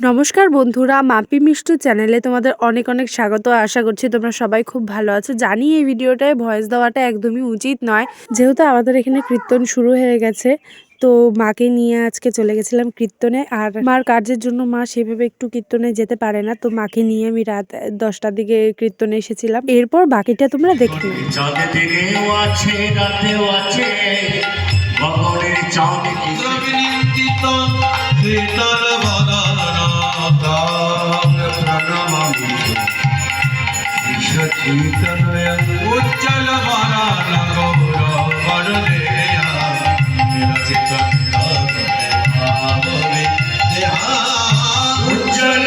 নমস্কার বন্ধুরা মাপি মিষ্টু চ্যানেলে তোমাদের অনেক অনেক স্বাগত। আশা করছি তোমরা সবাই খুব ভালো আছো। জানি এই ভিডিওটায় ভয়েস দেওয়াটা একদমই উচিত নয়। যেহেতু আমাদের এখানে কীর্তন শুরু হয়ে গেছে তো মাকে নিয়ে আজকে চলে গেছিলাম কীর্তনে। আর মার কার্যের জন্য মা সেভাবে একটু কীর্তনে যেতে পারে না তো মাকে নিয়ে আমি রাত দশটার দিকে কীর্তনে এসেছিলাম। এরপর বাকিটা তোমরা দেখে নাও। উজ্জ্বল বরান গৌর বরদেয়া বিরাজিত ভাবে দেহা উজ্জ্বল